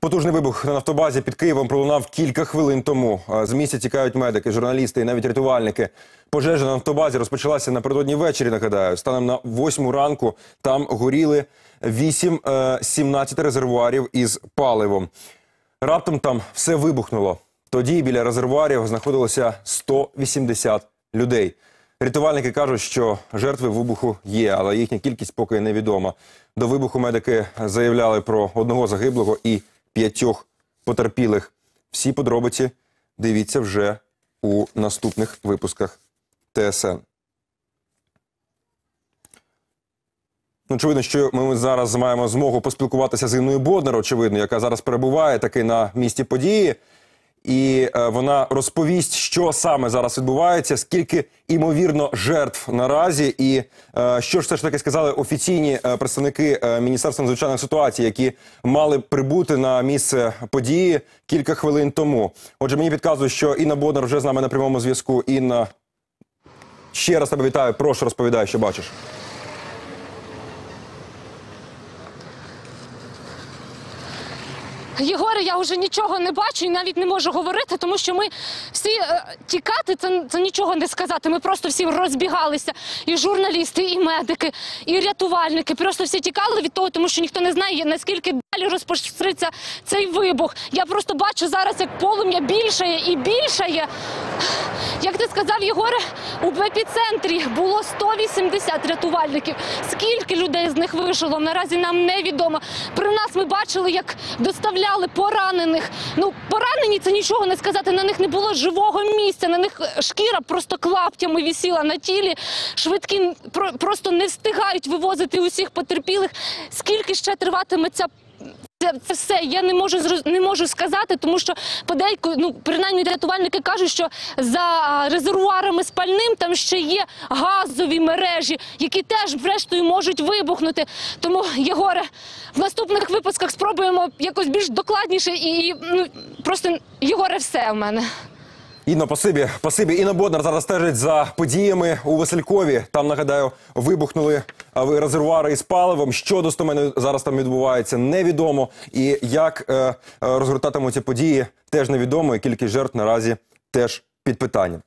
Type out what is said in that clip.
Потужний вибух на нафтобазі під Києвом пролунав кілька хвилин тому. З місця тікають медики, журналісти і навіть рятувальники. Пожежа на нафтобазі розпочалася напередодні ввечері. Нагадаю, станом на восьму ранку там горіли 8-17 резервуарів із паливом. Раптом там все вибухнуло. Тоді біля резервуарів знаходилося 180 людей. Рятувальники кажуть, що жертви вибуху є, але їхня кількість поки невідома. До вибуху медики заявляли про одного загиблого і п'ятьох потерпілих. Всі подробиці дивіться вже у наступних випусках ТСН. Ну, Очевидно, що ми зараз маємо змогу поспілкуватися з Інною Боднар, очевидно, яка зараз перебуває таки на місці події. І е, вона розповість, що саме зараз відбувається, скільки імовірно жертв наразі, і е, що ж все ж таки сказали офіційні е, представники Міністерства надзвичайних ситуацій, які мали прибути на місце події кілька хвилин тому. Отже, мені підказують, що Інна Боднар вже з нами на прямому зв'язку. Інна, ще раз тебе вітаю. Прошу розповідай, що бачиш. Єгоре, я вже нічого не бачу і навіть не можу говорити, тому що ми всі е, тікати, це, це нічого не сказати. Ми просто всі розбігалися. І журналісти, і медики, і рятувальники. Просто всі тікали від того, тому що ніхто не знає, наскільки далі розпостриться цей вибух. Я просто бачу зараз, як полум'я більшає і більшає. Як ти сказав, Єгоре, у епіцентрі було 180 рятувальників. Скільки людей з них вижило, наразі нам невідомо. При нас ми бачили, як доставляли поранених. Ну, поранені це нічого не сказати. На них не було живого місця. На них е, шкіра просто клаптями вісіла на тілі. Швидкі про- просто не встигають вивозити усіх потерпілих. Скільки ще триватиме ця це, все я не можу не можу сказати, тому що подейку, ну принаймні рятувальники кажуть, що за резервуарами з пальним там ще є газові мережі, які теж врештою можуть вибухнути. Тому, Єгоре, в наступних випусках спробуємо якось більш докладніше і ну просто Єгоре, все в мене. Інно, спасибі, спасибі. Інна Боднар зараз стежить за подіями у Василькові. Там нагадаю, вибухнули резервуари із паливом. Що достоменно зараз там відбувається, невідомо. І як е, е, розгортатимуться події, теж невідомо. І кількість жертв наразі теж під питанням.